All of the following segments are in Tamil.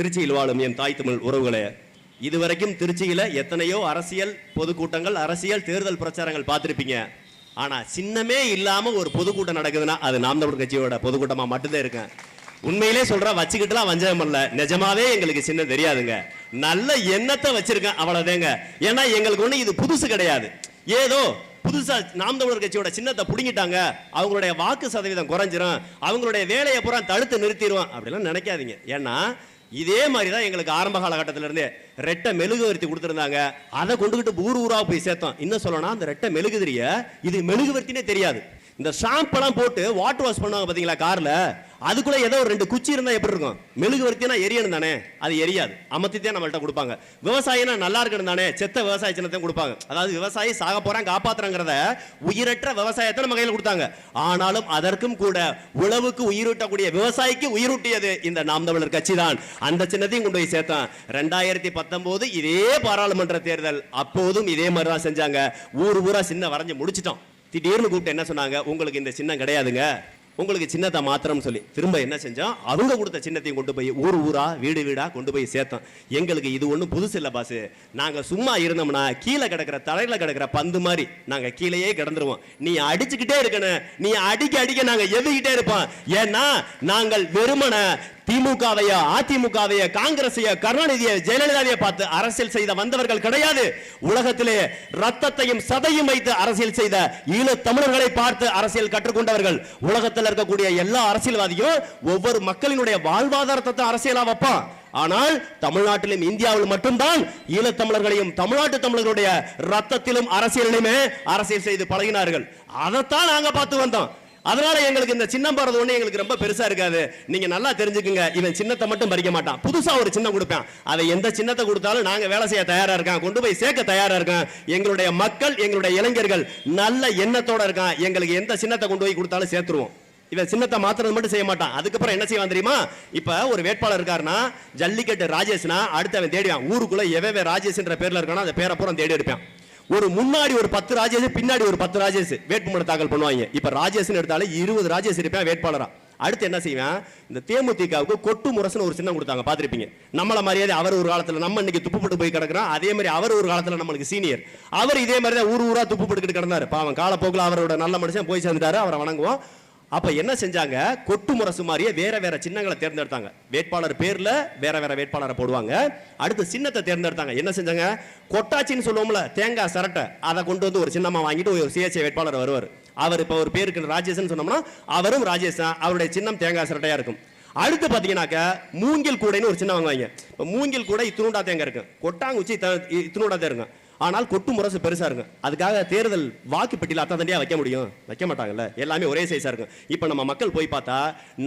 திருச்சியில் வாழும் என் தாய் தமிழ் உறவுகளே இதுவரைக்கும் திருச்சியில் எத்தனையோ அரசியல் பொதுக்கூட்டங்கள் அரசியல் தேர்தல் பிரச்சாரங்கள் பார்த்துருப்பீங்க. ஆனால் சின்னமே இல்லாமல் ஒரு பொதுக்கூட்டம் நடக்குதுன்னா அது நாம் தமிழ் கட்சியோட பொதுக்கூட்டமாக மட்டும்தான் இருக்கேன் உண்மையிலே சொல்றேன் வச்சுக்கிட்டுலாம் வஞ்சகம் பண்ணல. நிஜமாவே எங்களுக்கு சின்ன தெரியாதுங்க. நல்ல எண்ணத்தை வச்சிருக்கேன் அவ்வளோதேங்க ஏன்னா எங்களுக்கு ஒண்ணு இது புதுசு கிடையாது. ஏதோ புதுசா நாம் தமிழர் கட்சியோட சின்னத்தை புடுங்கிட்டாங்க. அவங்களுடைய வாக்கு சதவீதம் குறைஞ்சிரும். அவங்களுடைய வேலையை பூரா தடுத்து நிறுத்திடுவோம். அப்படிலாம் நினைக்காதீங்க. ஏன்னா இதே மாதிரி தான் எங்களுக்கு ஆரம்ப காலகட்டத்திலிருந்தே ரெட்டை மெழுகுவர்த்தி கொடுத்துருந்தாங்க. அதை கொண்டுகிட்டு ஊர் ஊராக போய் சேர்த்தோம். இன்னும் சொல்லணும் அந்த ரெட்டை மெழுகுதிரியை இது மெழுகுவர்த்தினே தெரியாது. இந்த ஷாம்பெல்லாம் போட்டு வாட்டர் வாஷ் பண்ணுவாங்க பார்த்தீங்களா காரில்? அதுக்குள்ளே ஏதோ ஒரு ரெண்டு குச்சி இருந்தால் எப்படி இருக்கும்? மெழுகுவர்த்தினா எரியணும் தானே? அது எரியாது. அமர்த்தித்தான் நம்மள்ட்ட கொடுப்பாங்க. விவசாயினா நல்லா இருக்கணும் தானே? செத்த விவசாய சின்னத்தையும் கொடுப்பாங்க. அதாவது விவசாயி சாக போறான் காப்பாற்றுறங்கிறத உயிரற்ற விவசாயத்தை நம்ம கையில் கொடுத்தாங்க. ஆனாலும் அதற்கும் கூட உழவுக்கு உயிரூட்டக்கூடிய விவசாயிக்கு உயிரூட்டியது இந்த நாம் தமிழர் கட்சி தான் அந்த சின்னத்தையும் கொண்டு போய் சேர்த்தான். ரெண்டாயிரத்தி பத்தொம்போது இதே பாராளுமன்ற தேர்தல். அப்போதும் இதே மாதிரி தான் செஞ்சாங்க. ஊர் ஊரா சின்ன வரைஞ்சு முடிச்சிட்டோம். திடீர்னு கூப்பிட்டு என்ன சொன்னாங்க? உங்களுக்கு இந்த சின்னம் கிடையாதுங்க. உங்களுக்கு சின்னத்தை மாத்திரம் சொல்லி. திரும்ப என்ன செஞ்சோம்? அவங்க கொடுத்த சின்னத்தையும் கொண்டு போய் ஊர் ஊரா வீடு வீடா கொண்டு போய் சேர்த்தோம். எங்களுக்கு இது ஒன்றும் புதுசு இல்லை பாசு நாங்கள் சும்மா இருந்தோம்னா கீழே கிடக்கிற தலையில் கிடக்கிற பந்து மாதிரி நாங்கள் கீழேயே கிடந்துருவோம். நீ அடிச்சுக்கிட்டே இருக்கணும். நீ அடிக்க அடிக்க நாங்கள் எதுகிட்டே இருப்போம். ஏன்னா நாங்கள் வெறுமனை திமுகவைய அதிமுகவைய காங்கிரஸைய கருணாநிதியை ஜெயலலிதாவைய பார்த்து அரசியல் செய்த வந்தவர்கள் கிடையாது. உலகத்திலே ரத்தத்தையும் சதையும் வைத்து அரசியல் செய்த ஈழ தமிழர்களை பார்த்து அரசியல் கற்றுக்கொண்டவர்கள் உலகத்தில் இருக்கக்கூடிய எல்லா அரசியல்வாதியும் ஒவ்வொரு மக்களினுடைய வாழ்வாதாரத்தை தான் அரசியலா வைப்பான். ஆனால் தமிழ்நாட்டிலும் இந்தியாவில் மட்டும்தான் ஈழத்தமிழர்களையும் தமிழ்நாட்டு தமிழர்களுடைய ரத்தத்திலும் அரசியலிலுமே அரசியல் செய்து பழகினார்கள். அதைத்தான் நாங்க பார்த்து வந்தோம். அதனால எங்களுக்கு இந்த சின்னம் போறது ஒண்ணு எங்களுக்கு ரொம்ப பெருசா இருக்காது. நீங்க நல்லா தெரிஞ்சுக்குங்க. இவன் சின்னத்தை மட்டும் பறிக்க மாட்டான். புதுசா ஒரு சின்னம் கொடுப்பேன். அதை எந்த சின்னத்தை கொடுத்தாலும் நாங்க வேலை செய்ய தயாரா இருக்கோம் கொண்டு போய் சேர்க்க தயாரா இருக்கோம் எங்களுடைய மக்கள் எங்களுடைய இளைஞர்கள் நல்ல எண்ணத்தோட இருக்கான். எங்களுக்கு எந்த சின்னத்தை கொண்டு போய் கொடுத்தாலும் சேர்த்துருவோம். இவன் சின்னத்தை மாத்துறது மட்டும் செய்ய மாட்டான். அதுக்கப்புறம் என்ன செய்வான் தெரியுமா? இப்ப ஒரு வேட்பாளர் இருக்காருன்னா ஜல்லிக்கட்டு ராஜேஷ்னா அடுத்து அவன் தேடிவான். ஊருக்குள்ள எவ்வளவு ராஜேஷ்ன்ற பேர்ல இருக்கானோ அந்த பேரை பூரா தேடி எடுப்பான். ஒரு முன்னாடி ஒரு பத்து ராஜேஷ் பின்னாடி ஒரு பத்து ராஜேஷ் வேட்புமனு தாக்கல் பண்ணுவாங்க. இப்ப ராஜேஷ்னு எடுத்தாலே இருபது ராஜேஷ் இருப்பேன் வேட்பாளரா. அடுத்து என்ன செய்வேன்? இந்த தேமுதிகவுக்கு கொட்டு முரசுன்னு ஒரு சின்னம் கொடுத்தாங்க. பார்த்துருப்பீங்க. நம்மள மாதிரியே அவர் ஒரு காலத்தில் நம்ம இன்னைக்கு துப்புப்பட்டு போய் கிடக்குறோம் அதே மாதிரி அவர் ஒரு காலத்தில் நம்மளுக்கு சீனியர். அவர் இதே மாதிரி தான் ஊர் ஊராக துப்பு போட்டுக்கிட்டு பாவம் காலப்போக்கில் அவரோட நல்ல மனுஷன் போய் சேர்ந்துட்டாரு அவரை வணங்குவோம். அப்போ என்ன செஞ்சாங்க? கொட்டு முரசு மாதிரியே வேற வேற சின்னங்களை தேர்ந்தெடுத்தாங்க. வேட்பாளர் பேரில் வேற வேற வேட்பாளரை போடுவாங்க. அடுத்து சின்னத்தை தேர்ந்தெடுத்தாங்க. என்ன செஞ்சாங்க? கொட்டாச்சின்னு சொல்லுவோம்ல தேங்காய் சரட்டை. அதை கொண்டு வந்து ஒரு சின்னமாக வாங்கிட்டு ஒரு சிஎஸ்ஐ வேட்பாளர் வருவார். அவர் இப்போ ஒரு பேருக்கு ராஜேஷ்னு சொன்னோம்னா அவரும் ராஜேஷ் தான். அவருடைய சின்னம் தேங்காய் சரட்டையாக இருக்கும். அடுத்து பார்த்தீங்கன்னாக்கா மூங்கில் கூடைன்னு ஒரு சின்ன வாங்குவாங்க. இப்போ மூங்கில் கூடை இத்தினூண்டா தேங்காய் இருக்கும் கொட்டாங்குச்சி இத்தினூண்டா தேங்க இருக்கும் ஆனால் கொட்டு முரசு பெருசா இருக்கும். அதுக்காக தேர்தல் வாக்குப்பெட்டியில் அத்தனை தண்டியா வைக்க முடியும்? வைக்க மாட்டாங்கல்ல. எல்லாமே ஒரே சைஸா இருக்கும். இப்போ நம்ம மக்கள் போய் பார்த்தா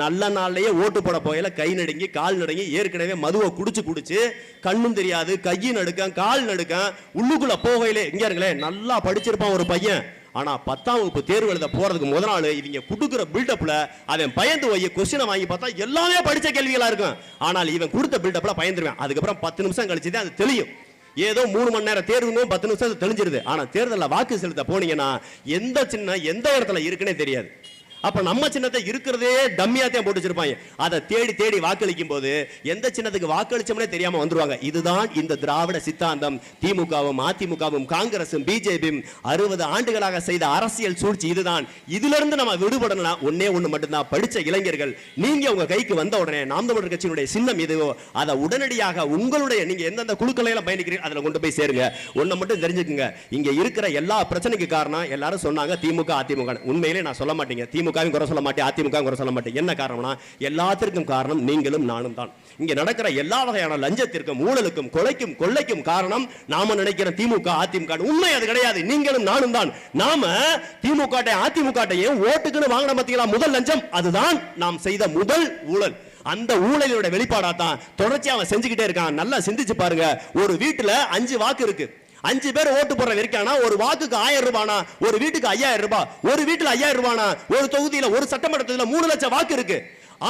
நல்ல நாள்லயே ஓட்டு போட போயில கை நடுங்கி கால் நடுங்கி ஏற்கனவே மதுவை குடிச்சு குடிச்சு கண்ணும் தெரியாது கையும் நடுக்கம் கால் நடுக்கம் உள்ளுக்குள்ள போகையிலே இங்க இருங்களேன் நல்லா படிச்சிருப்பான் ஒரு பையன். ஆனா பத்தாம் வகுப்பு தேர்வு எழுத போறதுக்கு முதல் நாள் இவங்க கொடுக்குற பில்டப்ல அவன் பயந்து போய் கொஸ்டினை வாங்கி பார்த்தா எல்லாமே படிச்ச கேள்விகளா இருக்கும். ஆனால் இவன் கொடுத்த பில்டப்ல பயந்துருவேன். அதுக்கப்புறம் பத்து நிமிஷம் கழிச்சு தான் அது தெளியும். ஏதோ மூணு மணி நேரம் தேர்வுன்னு பத்து நிமிஷம் தெளிஞ்சிருது. ஆனா தேர்தலில் வாக்கு செலுத்த போனீங்கன்னா எந்த சின்ன எந்த இடத்துல இருக்குன்னே தெரியாது. அப்ப நம்ம சின்னத்தை இருக்கிறதே டம்மியா தான் போட்டு வச்சிருப்பாங்க. அதை தேடி தேடி வாக்களிக்கும் போது எந்த சின்னத்துக்கு வாக்களிச்சோம்னே தெரியாம வந்துருவாங்க. இதுதான் இந்த திராவிட சித்தாந்தம். திமுகவும் அதிமுகவும் காங்கிரசும் பிஜேபியும் அறுபது ஆண்டுகளாக செய்த அரசியல் சூழ்ச்சி இதுதான். இதுல இருந்து நம்ம விடுபடணும்னா ஒன்னே ஒண்ணு மட்டும்தான். படிச்ச இளைஞர்கள் நீங்க உங்க கைக்கு வந்த உடனே நாம் தமிழர் கட்சியினுடைய சின்னம் இதுவோ அதை உடனடியாக உங்களுடைய நீங்க எந்தெந்த குழுக்களை எல்லாம் பயணிக்கிறீங்க அதுல கொண்டு போய் சேருங்க. ஒண்ணு மட்டும் தெரிஞ்சுக்குங்க. இங்க இருக்கிற எல்லா பிரச்சனைக்கு காரணம் எல்லாரும் சொன்னாங்க திமுக அதிமுக உண்மையிலே நான் சொல்ல மாட்டீங்க. திமுகவும் குறை சொல்ல மாட்டேன் அதிமுகவும் குறை சொல்ல மாட்டேன். என்ன காரணம்னா எல்லாத்திற்கும் காரணம் நீங்களும் நானும் தான். இங்கே நடக்கிற எல்லா வகையான லஞ்சத்திற்கும் ஊழலுக்கும் கொலைக்கும் கொள்ளைக்கும் காரணம் நாம நினைக்கிற திமுக அதிமுக உண்மை அது கிடையாது. நீங்களும் நானும் தான். நாம திமுக அதிமுக ஓட்டுக்குன்னு வாங்கின பத்திகளா முதல் லஞ்சம். அதுதான் நாம் செய்த முதல் ஊழல். அந்த ஊழலோட வெளிப்பாடா தான் தொடர்ச்சி அவன் செஞ்சுக்கிட்டே இருக்கான். நல்லா சிந்திச்சு பாருங்க. ஒரு வீட்டுல அஞ்சு வாக்கு இருக்கு. அஞ்சு பேர் ஓட்டு போடுற வரைக்கானா ஒரு வாக்குக்கு ஆயிரம் ரூபானா ஒரு வீட்டுக்கு ஐயாயிரம் ரூபாய் ஒரு வீட்டுல ஐயாயிரம் ரூபானா ஒரு தொகுதியில ஒரு சட்டமன்ற மூணு லட்சம் வாக்கு இருக்கு.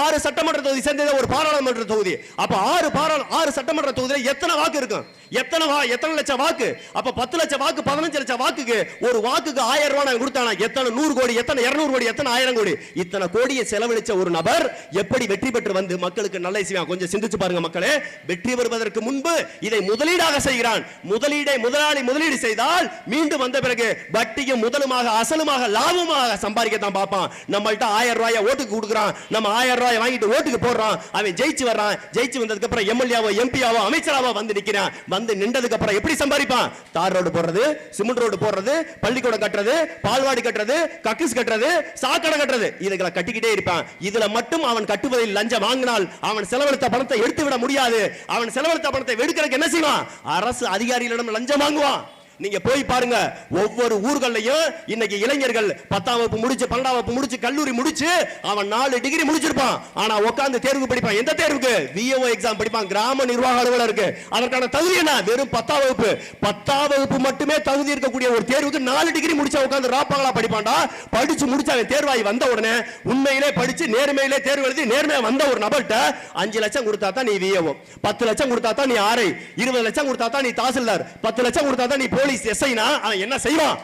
ஆறு சட்டமன்ற தொகுதி சேர்ந்தது ஒரு பாராளுமன்ற தொகுதி. அப்ப ஆறு பாராளு ஆறு சட்டமன்ற தொகுதியில் எத்தனை வாக்கு இருக்கும் எத்தனை வா எத்தனை லட்சம் வாக்கு? அப்ப பத்து லட்சம் வாக்கு பதினஞ்சு லட்சம் வாக்குக்கு ஒரு வாக்குக்கு ஆயிரம் ரூபாய் நான் கொடுத்தானா எத்தனை நூறு கோடி எத்தனை இருநூறு கோடி எத்தனை ஆயிரம் கோடி? இத்தனை கோடியை செலவழிச்ச ஒரு நபர் எப்படி வெற்றி பெற்று வந்து மக்களுக்கு நல்ல செய்வான் கொஞ்சம் சிந்திச்சு பாருங்க மக்களே. வெற்றி பெறுவதற்கு முன்பு இதை முதலீடாக செய்கிறான். முதலீடை முதலாளி முதலீடு செய்தால் மீண்டும் வந்த பிறகு வட்டியும் முதலுமாக அசலுமாக லாபமாக சம்பாதிக்க தான் பார்ப்பான். நம்மள்ட்ட ஆயிரம் ரூபாய் ஓட்டுக்கு கொடுக்குறான். நம்ம ஆயிரம் ரூபாய் வாங்கிட்டு ஓட்டுக்கு போடுறான். அவன் ஜெயிச்சு வர்றான். ஜெயிச்சு வந்ததுக்கு அப்புறம் எம்எல்ஏவோ எம்பியாவோ அமைச்சராவோ வந்து நிக்கிறான். வந்து நின்றதுக்கு அப்புறம் எப்படி சம்பாதிப்பான்? தார் ரோடு போடுறது சிமெண்ட் ரோடு போடுறது பள்ளிக்கூடம் கட்டுறது பால்வாடி கட்டுறது கக்கிஸ் கட்டுறது சாக்கடை கட்டுறது. இதுகளை கட்டிக்கிட்டே இருப்பான். இதுல மட்டும் அவன் கட்டுவதில் லஞ்சம் வாங்கினால் அவன் செலவழித்த பணத்தை எடுத்து விட முடியாது. அவன் செலவழித்த பணத்தை எடுக்கிறதுக்கு என்ன செய்வான்? அரசு அதிகாரிகளிடம் லஞ்சம் வாங்குவான். நீங்க போய் பாருங்க ஒவ்வொரு ஊர்களையும் இன்னைக்கு இளைஞர்கள் பத்தாம் வகுப்பு முடிச்சு பன்னெண்டாம் வகுப்பு முடிச்சு கல்லூரி முடிச்சு அவன் நாலு டிகிரி முடிச்சிருப்பான். ஆனா உட்காந்து தேர்வு படிப்பான். எந்த தேர்வுக்கு? விஓ எக்ஸாம் படிப்பான். கிராம நிர்வாக அலுவலருக்கு அதற்கான தகுதி என்ன? வெறும் பத்தாம் வகுப்பு. பத்தாம் வகுப்பு மட்டுமே தகுதி இருக்கக்கூடிய ஒரு தேர்வுக்கு நாலு டிகிரி முடிச்சா உட்காந்து ராப்பாங்களா படிப்பான்டா. படிச்சு முடிச்சு அவன் தேர்வாகி வந்த உடனே உண்மையிலே படிச்சு நேர்மையிலே தேர்வு எழுதி நேர்மையா வந்த ஒரு நபர்கிட்ட அஞ்சு லட்சம் கொடுத்தா தான் நீ விஏஓ பத்து லட்சம் கொடுத்தா தான் நீ ஆரை இருபது லட்சம் கொடுத்தா தான் நீ தாசில்தார். பத்து லட்சம் கொடுத்தா தான் நீ போலீஸ் எஸ்ஐனா அவன் என்ன செய்வான்?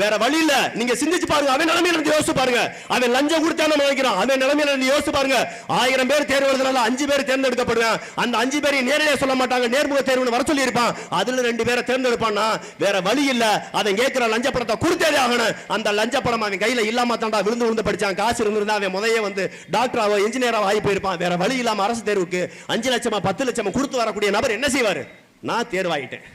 வேற வழி இல்ல. நீங்க சிந்திச்சு பாருங்க. அவன் நிலைமையில இருந்து யோசிச்சு பாருங்க. அவன் லஞ்சம் கொடுத்தான நினைக்கிறான்? அவன் நிலைமையில இருந்து யோசிச்சு பாருங்க. ஆயிரம் பேர் தேர்வு எழுதுனால அஞ்சு பேர் தேர்ந்தெடுக்கப்படுவேன். அந்த அஞ்சு பேரையும் நேரடியாக சொல்ல மாட்டாங்க. நேர்முக தேர்வுன்னு வர சொல்லி இருப்பான் அதுல ரெண்டு பேரை தேர்ந்தெடுப்பான்னா வேற வழி இல்ல. அவன் கேட்கிற லஞ்ச பணத்தை கொடுத்தே ஆகணும். அந்த லஞ்ச பணம் அவன் கையில இல்லாம தாண்டா விழுந்து விழுந்து படிச்சான். காசு இருந்திருந்தா அவன் முதைய வந்து டாக்டராவோ இன்ஜினியராவோ ஆகி போயிருப்பான். வேற வழி இல்லாம அரசு தேர்வுக்கு அஞ்சு லட்சமா பத்து லட்சமா கொடுத்து வரக்கூடிய நபர் என்ன செய்வாரு? நான் தேர்வாயிட்டேன்.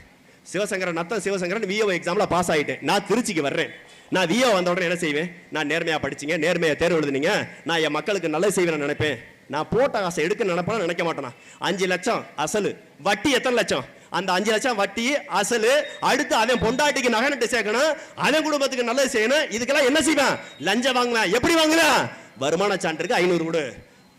சிவசங்கரன் நத்தம் சிவசங்கரன் விஓ எக்ஸாமில் பாஸ் ஆகிட்டேன் நான் திருச்சிக்கு வர்றேன். நான் விஓ வந்த உடனே என்ன செய்வேன்? நான் நேர்மையாக படிச்சிங்க நேர்மையாக தேர்வு எழுதுனீங்க. நான் என் மக்களுக்கு நல்லது செய்வேன் நினைப்பேன். நான் போட்ட காசை எடுக்க நினைப்பேன்? நினைக்க மாட்டேனா? அஞ்சு லட்சம் அசலு. வட்டி எத்தனை லட்சம்? அந்த அஞ்சு லட்சம் வட்டி அசலு அடுத்து அவன் பொண்டாட்டிக்கு நகை நட்டு சேர்க்கணும் அவன் குடும்பத்துக்கு நல்லது செய்யணும் இதுக்கெல்லாம் என்ன செய்வேன்? லஞ்சம் வாங்குவேன். எப்படி வாங்குவேன்? வருமான சான்றுக்கு ஐநூறு கொடு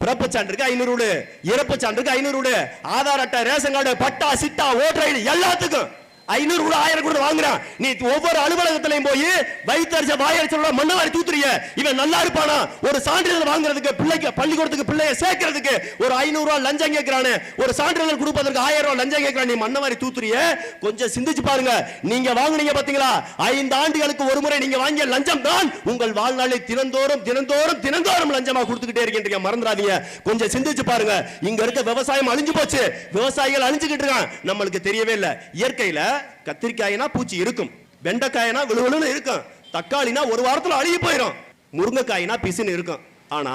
பிறப்பு சான்றுக்கு ஐநூறு விடு இறப்பு சான்றுக்கு ஐநூறு விடு ஆதார் அட்டை ration card patta chitta voter ID எல்லாத்துக்கும். ஐநூறு கூட ஆயிரம் கூட வாங்குறான். நீ ஒவ்வொரு அலுவலகத்திலையும் போய் வைத்தறிச்ச வாயடிச்சோட மண்ணவாரி தூத்துறிய. இவன் நல்லா இருப்பானா? ஒரு சான்றிதழ் வாங்குறதுக்கு பிள்ளைக்கு பள்ளிக்கூடத்துக்கு பிள்ளைய சேர்க்கறதுக்கு ஒரு ஐநூறு ரூபாய் லஞ்சம் கேட்கிறானே. ஒரு சான்றிதழ் கொடுப்பதற்கு ஆயிரம் ரூபாய் லஞ்சம் கேட்கிறான். நீ மண்ணவாரி தூத்துறிய. கொஞ்சம் சிந்திச்சு பாருங்க. நீங்க வாங்குனீங்க பாத்தீங்களா? ஐந்து ஆண்டுகளுக்கு ஒரு முறை நீங்க வாங்கிய லஞ்சம் தான் உங்கள் வாழ்நாளில் தினந்தோறும் தினந்தோறும் தினந்தோறும் லஞ்சமா கொடுத்துக்கிட்டே இருக்கீங்க மறந்துடாதீங்க. கொஞ்சம் சிந்திச்சு பாருங்க. இங்க இருக்க விவசாயம் அழிஞ்சு போச்சு. விவசாயிகள் அழிஞ்சுக்கிட்டு இருக்கான் நம்மளுக்கு தெரியவே இல்லை. இயற்கையில கத்திரிக்காய்னா பூச்சி இருக்கும். வெண்டைக்காய்னா விழுவிழுன்னு இருக்கும். தக்காளினா ஒரு வாரத்துல அழுகி போயிடும் முருங்கைக்காய்னா பிசுன்னு இருக்கும். ஆனா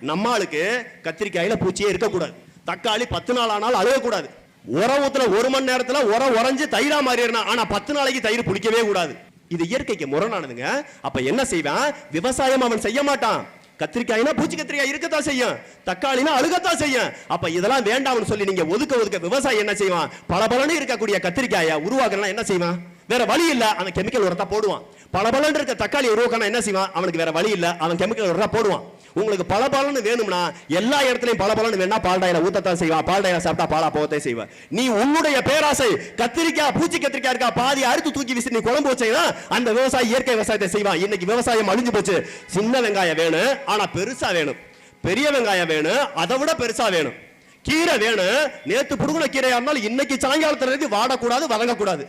நம்ம ஆளுக்கு கத்திரிக்காயில பூச்சியே இருக்கக்கூடாது. தக்காளி பத்து நாள் ஆனாலும் அழுகக்கூடாது. உரம் ஊத்துல ஒரு மணி நேரத்துல உரம் உறைஞ்சு தயிரா மாறிடணும். ஆனா பத்து நாளைக்கு தயிர் பிடிக்கவே கூடாது. இது இயற்கைக்கு முரணானதுங்க. அப்ப என்ன செய்வான்? விவசாயம் அவன் செய்ய மாட்டான். கத்திரிக்காய்னா பூச்சி கத்திரிக்காய் இருக்கத்தான் செய்யும். தக்காளினா அழுகத்தான் செய்யும். அப்ப இதெல்லாம் வேண்டாம்னு சொல்லி நீங்க ஒதுக்க ஒதுக்க விவசாயி என்ன செய்வான்? பல இருக்கக்கூடிய கத்திரிக்காயை உருவாக்கலாம் என்ன செய்வான்? வேற வழி இல்ல அவன் கெமிக்கல் உரத்தா போடுவான். பல இருக்க தக்காளி உருவாக்கணும் என்ன செய்வான்? அவனுக்கு வேற வழி இல்ல அவன் கெமிக்கல் உரத்தா போடுவான். உங்களுக்கு பல பலன்னு வேணும்னா எல்லா இடத்துலயும் பல பலன்னு வேணா பால் ஊத்தத்தான் செய்வான். பால் டயரை சாப்பிட்டா பாலா போகத்தே செய்வான். நீ உன்னுடைய பேராசை கத்திரிக்காய் பூச்சி கத்திரிக்காய் இருக்கா பாதி அறுத்து தூக்கி வீசி நீ குழம்பு வச்சீங்கன்னா அந்த விவசாயி இயற்கை விவசாயத்தை செய்வான். இன்னைக்கு விவசாயம் அழிஞ்சு போச்சு. சின்ன வெங்காயம் வேணும் ஆனா பெருசா வேணும். பெரிய வெங்காயம் வேணும் அதை விட பெருசா வேணும். கீரை வேணும் நேத்து புடுங்கின கீரையா இருந்தாலும் இன்னைக்கு சாயங்காலத்துல இருந்து வாடக்கூடாது வதங்கக்கூடாது.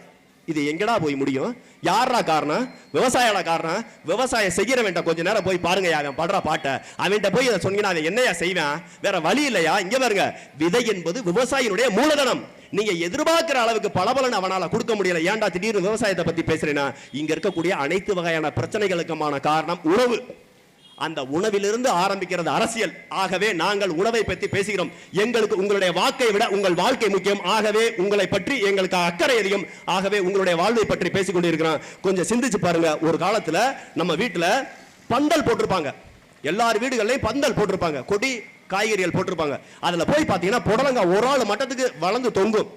இது எங்கடா போய் முடியும்? யாரா காரணம்? விவசாயடா காரணம்? விவசாயம் செய்கிறவன்ட்ட கொஞ்ச நேரம் போய் பாருங்க அவன் படுற பாட்டை. அவன்கிட்ட போய் இதை சொன்னீங்கன்னா அவன் என்னையா செய்வேன்? வேற வழி இல்லையா? இங்க பாருங்க விதை என்பது விவசாயினுடைய மூலதனம். நீங்க எதிர்பார்க்கிற அளவுக்கு பலபலன் அவனால கொடுக்க முடியல. ஏன்டா திடீர்னு விவசாயத்தை பத்தி பேசுறேன்னா இங்க இருக்கக்கூடிய அனைத்து வகையான பிரச்சனைகளுக்குமான காரணம் உணவு அந்த உணவிலிருந்து ஆரம்பிக்கிறது அரசியல். ஆகவே நாங்கள் உணவை பற்றி பேசுகிறோம். எங்களுக்கு உங்களுடைய வாக்கை விட உங்கள் வாழ்க்கை முக்கியம். ஆகவே உங்களை பற்றி எங்களுக்கு அக்கறை அதிகம். ஆகவே உங்களுடைய வாழ்வை பற்றி பேசிக் கொண்டிருக்கிறோம் கொஞ்சம் சிந்திச்சு பாருங்க. ஒரு காலத்துல நம்ம வீட்டுல பந்தல் போட்டிருப்பாங்க. எல்லார் வீடுகள்லயும் பந்தல் போட்டிருப்பாங்க. கொடி காய்கறிகள் போட்டிருப்பாங்க. அதுல போய் பாத்தீங்கன்னா புடலங்காய் ஒரு ஆள் மட்டத்துக்கு வளர்ந்து தொங்கும்.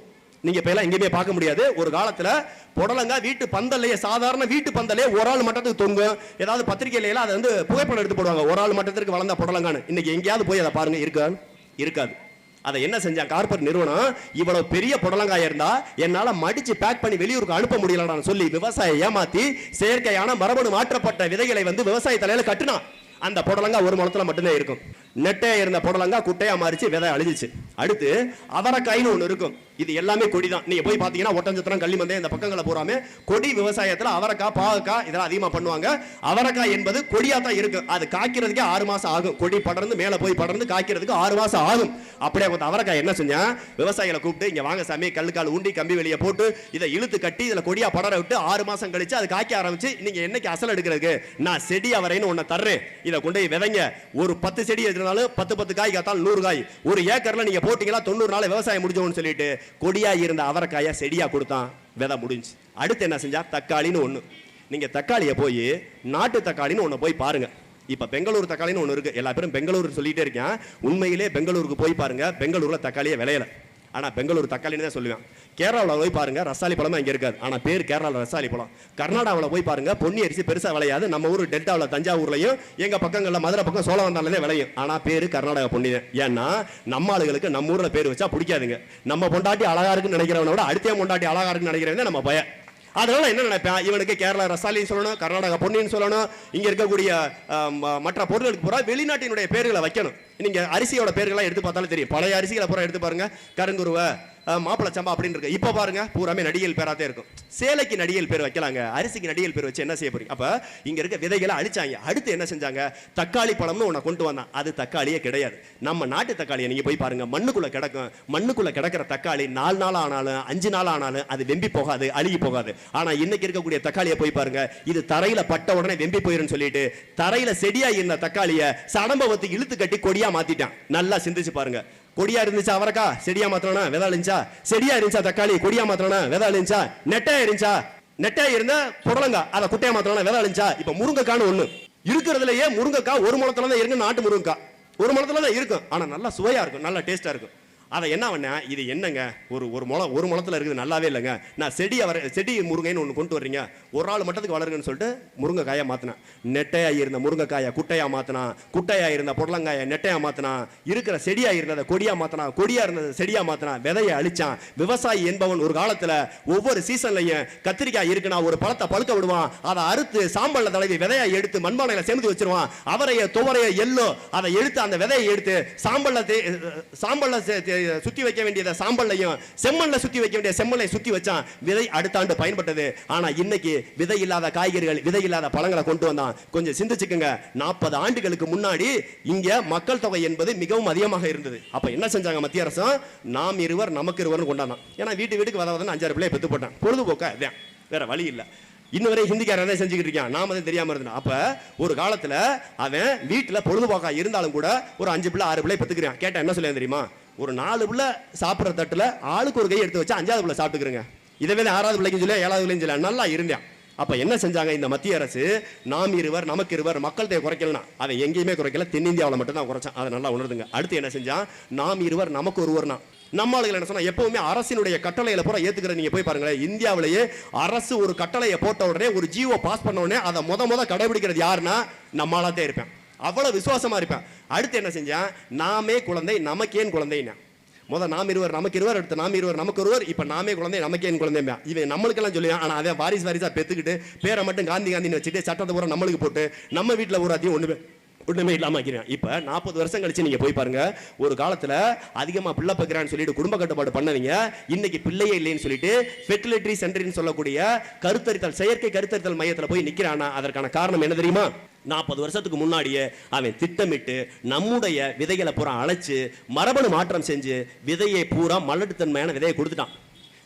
நீங்க இப்ப எல்லாம் எங்கேயுமே பார்க்க முடியாது. ஒரு காலத்தில் புடலங்கா வீட்டு பந்தல்லையே சாதாரண வீட்டு பந்தலே ஒரு ஆள் மட்டத்துக்கு தொங்கும். ஏதாவது பத்திரிகையில அதை வந்து புகைப்படம் எடுத்து போடுவாங்க. ஒரு ஆள் மட்டத்திற்கு வளர்ந்த புடலங்கான்னு. இன்னைக்கு எங்கேயாவது போய் அதை பாருங்க. இருக்கா? இருக்காது. அதை என்ன செஞ்சான் கார்பரேட் நிறுவனம் இவ்வளவு பெரிய புடலங்காய் இருந்தா என்னால மடிச்சு பேக் பண்ணி வெளியூருக்கு அனுப்ப முடியலடான்னு சொல்லி விவசாய ஏமாத்தி செயற்கையான மரபணு மாற்றப்பட்ட விதைகளை வந்து விவசாய தலையில கட்டினா அந்த புடலங்காய் ஒரு முளத்துல மட்டும்தான் இருக்கும். நெட்டையா இருந்த புடலங்கா குட்டையா மாறிச்சு விதை அழிஞ்சிச்சு. அடுத்து அவரைக்காய்னு ஒண்ணு இருக்கும். இது எல்லாமே கொடி தான் நீங்க போய் பாத்தீங்கன்னா ஒட்டஞ்சத்திரம் கள்ளிமந்தே இந்த பக்கங்களை பூராமே கொடி விவசாயத்துல அவரைக்காய் பாவக்காய் இதெல்லாம் அதிகமா பண்ணுவாங்க. அவரைக்காய் என்பது கொடியா தான் இருக்கு. அது காய்க்கிறதுக்கே ஆறு மாசம் ஆகும். கொடி படர்ந்து மேல போய் படர்ந்து காய்க்கிறதுக்கு ஆறு மாசம் ஆகும். அப்படியே கொஞ்சம் அவரைக்காய் என்ன செஞ்சா விவசாயிகளை கூப்பிட்டு இங்க வாங்க சாமி கல்லுக்கால் ஊண்டி கம்பி வெளியே போட்டு இதை இழுத்து கட்டி இதுல கொடியா படர விட்டு ஆறு மாசம் கழிச்சு அது காய்க்க ஆரம்பிச்சு நீங்க என்னைக்கு அசல் எடுக்கிறதுக்கு? நான் செடி அவரைன்னு ஒண்ணு தர்றேன். இதை கொண்டு விதைங்க. ஒரு பத்து செடி இருக்கிறனால பத்து பத்து காய் காத்தாலும் நூறு காய். ஒரு ஏக்கர்ல நீங்க போட்டிங்கன்னா தொண்ணூறு நாள் விவசாயம் முடிஞ்சோன்னு சொல்லிட்டு கொடியா இருந்த அவரைக்காயை செடியா கொடுத்தான். விதை முடிஞ்சு. அடுத்து என்ன செஞ்சா தக்காளின்னு ஒன்று நீங்க தக்காளியை போய் நாட்டு தக்காளின்னு ஒண்ணு போய் பாருங்க. இப்ப பெங்களூர் தக்காளின்னு ஒன்று இருக்கு. எல்லா பேரும் பெங்களூர் சொல்லிட்டே இருக்கேன். உண்மையிலே பெங்களூருக்கு போய் பாருங்க. பெங்களூர்ல தக்காளியை விளையலை. ஆனால் பெங்களூர் தக்காளின்னு தான் சொல்லுவேன். கேரளாவில் போய் பாருங்கள் ரசாலி பழமா இங்கே இருக்காது. ஆனால் பேர் கேரளாவில் ரசாலி பழம். கர்நாடகாவில் போய் பாருங்கள் பொன்னி அரிசி பெருசாக விளையாது. நம்ம ஊர் டெல்டாவில் தஞ்சாவூர்லையும் எங்கள் பக்கங்களில் மதுரை பக்கம் சோழவந்தாலே விளையும். ஆனால் பேர் கர்நாடகா பொன்னி தான். ஏன்னா நம்ம ஆளுகளுக்கு நம்ம ஊரில் பேர் வச்சா பிடிக்காதுங்க. நம்ம பொண்டாட்டி அழகா இருக்குன்னு நினைக்கிறவனோட விட அடுத்த பொண்டாட்டி அழகா இருக்குன்னு நினைக்கிறவன் நம்ம பய. அதனால என்ன நினைப்பேன்? இவனுக்கு கேரளா ரசாலின்னு சொல்லணும் கர்நாடகா பொன்னின்னு சொல்லணும் இங்கே இருக்கக்கூடிய மற்ற பொருட்களுக்கு பூரா வெளிநாட்டினுடைய பேர்களை வைக்கணும். நீங்கள் அரிசியோட பேர்களாக எடுத்து பார்த்தாலும் தெரியும். பழைய அரிசிகளை பூரா எடுத்து பாருங்கள் கருங்குருவை மாப்பிள சம்பா அப்படின்னு இருக்கு. இப்ப பாருங்க பூராமே நடிகல் பேராத்தே இருக்கும். சேலைக்கு நடிகல் பேர் வைக்கலாங்க. அரிசிக்கு நடிகல் பேர் வச்சு என்ன செய்ய போறீங்க? அப்ப இங்க இருக்க விதைகளை அழிச்சாங்க. அடுத்து என்ன செஞ்சாங்க? தக்காளி பழம்னு உன்னை கொண்டு வந்தான். அது தக்காளியே கிடையாது. நம்ம நாட்டு தக்காளியை நீங்க போய் பாருங்க. மண்ணுக்குள்ள கிடக்கும் மண்ணுக்குள்ள கிடக்கிற தக்காளி நாலு நாள் ஆனாலும் அஞ்சு நாள் ஆனாலும் அது வெம்பி போகாது அழுகி போகாது. ஆனா இன்னைக்கு இருக்கக்கூடிய தக்காளியை போய் பாருங்க. இது தரையில பட்ட உடனே வெம்பி போயிருன்னு சொல்லிட்டு தரையில செடியா இருந்த தக்காளியை சடம்பவத்து இழுத்து கட்டி கொடியா மாத்திட்டான். நல்லா சிந்திச்சு பாருங்க. கொடியா இருந்துச்சா அவரக்கா? செடியா மாத்திரனா விதை அழிஞ்சா? செடியா இருந்துச்சா தக்காளி? கொடியா மாத்திரனா விதை அழிஞ்சா? நெட்டையா இருந்துச்சா? நெட்டா இருந்தா புடலங்கா. அதை குட்டையா மாத்திரனா விதை அழிஞ்சா? இப்ப முருங்கைக்கான்னு ஒண்ணு. இருக்கிறதுலயே முருங்கைக்கா ஒரு முளத்துல தான் இருக்கு நாட்டு முருங்கைக்கா. ஒரு முளத்துல தான் இருக்கும் ஆனா நல்லா சுவையா இருக்கும் நல்லா டேஸ்டா இருக்கும். அதை என்ன பண்ணேன் இது என்னங்க? ஒரு ஒரு முளம் ஒரு முளத்தில் இருக்குது நல்லாவே இல்லைங்க. நான் செடி அவர் செடி முருங்கைன்னு ஒன்று கொண்டு வர்றீங்க. ஒரு ஆள் மட்டத்துக்கு வளருங்கன்னு சொல்லிட்டு முருங்கைக்காயை மாற்றினேன் நெட்டையாக இருந்த முருங்கைக்காயை குட்டையாக மாற்றினா குட்டையாக இருந்த புடலங்காயை நெட்டையாக மாற்றினா இருக்கிற செடியாக இருந்ததை கொடியாக மாற்றினா கொடியாக இருந்ததை செடியாக மாற்றினா விதையை அழிச்சான். விவசாயி என்பவன் ஒரு காலத்தில் ஒவ்வொரு சீசன்லையும் கத்திரிக்காய் இருக்குன்னா ஒரு பழத்தை பழுக்க விடுவான். அதை அறுத்து சாம்பல்ல தடவி விதையை எடுத்து மண்பானையில் சேர்ந்து வச்சிருவான். அவரைய துவரைய எள்ளோ அதை எடுத்து அந்த விதையை எடுத்து சாம்பல்ல சாம்பலில் சாம்பல்ல சுத்தி வைக்க வேண்டியதை சாம்பல்லையும் செம்மண்ல சுத்தி வைக்க வேண்டிய செம்மலை சுத்தி வச்சான். விதை அடுத்த ஆண்டு பயன்பட்டது. ஆனா இன்னைக்கு விதை இல்லாத காய்கறிகள் விதை இல்லாத பழங்களை கொண்டு வந்தான். கொஞ்சம் சிந்திச்சுக்குங்க. நாற்பது ஆண்டுகளுக்கு முன்னாடி இங்க மக்கள் தொகை என்பது மிகவும் அதிகமாக இருந்தது. அப்ப என்ன செஞ்சாங்க மத்திய அரசு? நாம் இருவர் நமக்கு இருவர்னு கொண்டாந்தான். ஏன்னா வீட்டு வீட்டுக்கு வதவதன்னு அஞ்சாறு பிள்ளைய பெத்து போட்டான். பொழுதுபோக்கா இதான். வேற வழி இல்லை. இன்ன வரை ஹிந்திக்காரன் தான் செஞ்சுக்கிட்டு இருக்கான்? நாம தான் தெரியாம இருந்தான் அப்ப ஒரு காலத்துல அவன் வீட்டுல பொழுதுபோக்கா இருந்தாலும் கூட ஒரு அஞ்சு பிள்ளை ஆறு பிள்ளை பெத்துக்கிறான். கேட்டேன் என்ன சொல்லுவேன் தெரியுமா? ஒரு நாலு பிள்ளை சாப்பிட்ற தட்டில் ஆளுக்கு ஒரு கை எடுத்து வச்சு அஞ்சாவது பிள்ளை சாப்பிட்டுக்கிறேங்க. இதே வேலை ஆறாவது பிள்ளைக்கும் சொல்லி ஏழாவது பிள்ளைங்க சொல்லி நல்லா இருந்தேன் அப்போ என்ன செஞ்சாங்க? இந்த மத்திய அரசு நாம் இருவர் நமக்கு இருவர் மக்கள் தேவை குறைக்கலாம் அதை எங்கேயுமே குறைக்கல. தென்னிந்தியாவில் மட்டும்தான் குறைச்சேன். குறைச்சான் அதை நல்லா உணர்ந்துங்க. அடுத்து என்ன செஞ்சான் நாம் இருவர் நமக்கு ஒருவர்னா. நம்ம ஆளுகள் என்ன சொன்னால் எப்பவுமே அரசினுடைய கட்டளையில பூரா ஏத்துக்கிற நீங்க போய் பாருங்களேன். இந்தியாவிலேயே அரசு ஒரு கட்டளையை போட்ட உடனே ஒரு ஜீவோ பாஸ் பண்ண உடனே அதை முத முத கடைபிடிக்கிறது யாருன்னா நம்மளால தான் இருப்பேன். அவ்வளோ விசுவாசமா இருப்பேன். அடுத்து என்ன செஞ்சேன்? நாமே குழந்தை நமக்கேன் குழந்தைன்னா. முதல் நாம் இருவர் நமக்கு இருவர் அடுத்து நாம் இருவர் நமக்கு ஒருவர் இப்போ நாமே குழந்தை நமக்கே என் குழந்தை இவன் நம்மளுக்கெல்லாம் சொல்லுவான் ஆனால் அதே வாரிசு வாரிசாக பெற்றுக்கிட்டு பேரை மட்டும் காந்தி காந்தின்னு வச்சுட்டு சட்டத்தை பூரா நம்மளுக்கு போட்டு நம்ம வீட்டில் ஒரு அதிகம் ஒன்றுமே ஒன்றுமே இல்லாமல் ஆக்கிறேன் இப்போ நாற்பது வருஷம் கழிச்சு நீங்கள் போய் பாருங்க ஒரு காலத்தில் அதிகமாக பிள்ளை பார்க்குறான்னு சொல்லிட்டு குடும்ப கட்டுப்பாடு பண்ணவங்க. இன்னைக்கு பிள்ளையே இல்லைன்னு சொல்லிட்டு ஃபெர்டிலிட்டி சென்டர்னு சொல்லக்கூடிய கருத்தரித்தல் செயற்கை கருத்தரித்தல் மையத்தில் போய் நிற்கிறானா அதற்கான காரணம் என்ன தெரியுமா? நாற்பது வருஷத்துக்கு முன்னாடியே அவன் திட்டமிட்டு நம்முடைய விதைகளை பூரா அழைச்சி மரபணு மாற்றம் செஞ்சு விதையை பூரா மலட்டுத்தன்மையான விதையை கொடுத்துட்டான்.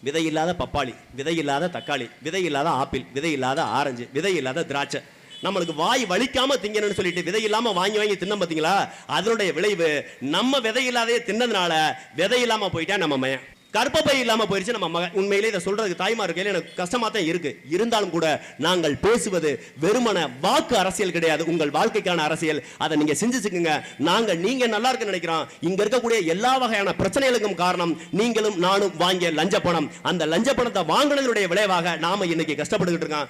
விதை இல்லாத பப்பாளி விதை இல்லாத தக்காளி விதை இல்லாத ஆப்பிள் விதை இல்லாத ஆரஞ்சு விதை இல்லாத திராட்சை. நம்மளுக்கு வாய் வலிக்காம திங்கணும்னு சொல்லிட்டு விதை இல்லாம வாங்கி வாங்கி தின்ன பார்த்தீங்களா அதனுடைய விளைவு நம்ம விதை இல்லாதே தின்னதுனால விதை இல்லாம போயிட்டா நம்ம மயன் கற்பப்பை இல்லாமல் போயிடுச்சு நம்ம மகன் உண்மையிலே இதை சொல்றதுக்கு தாய்மார் கையில எனக்கு கஷ்டமாக தான் இருக்கு. இருந்தாலும் கூட நாங்கள் பேசுவது வெறுமன வாக்கு அரசியல் கிடையாது. உங்கள் வாழ்க்கைக்கான அரசியல். அதை நீங்க சிந்திச்சுக்குங்க நாங்கள் நீங்க நல்லா இருக்குன்னு நினைக்கிறோம். இங்க இருக்கக்கூடிய எல்லா வகையான பிரச்சனைகளுக்கும் காரணம் நீங்களும் நானும் வாங்கிய லஞ்ச பணம் அந்த லஞ்ச பணத்தை வாங்கினதனுடைய விளைவாக நாம இன்னைக்கு கஷ்டப்பட்டுக்கிட்டு இருக்கோம்.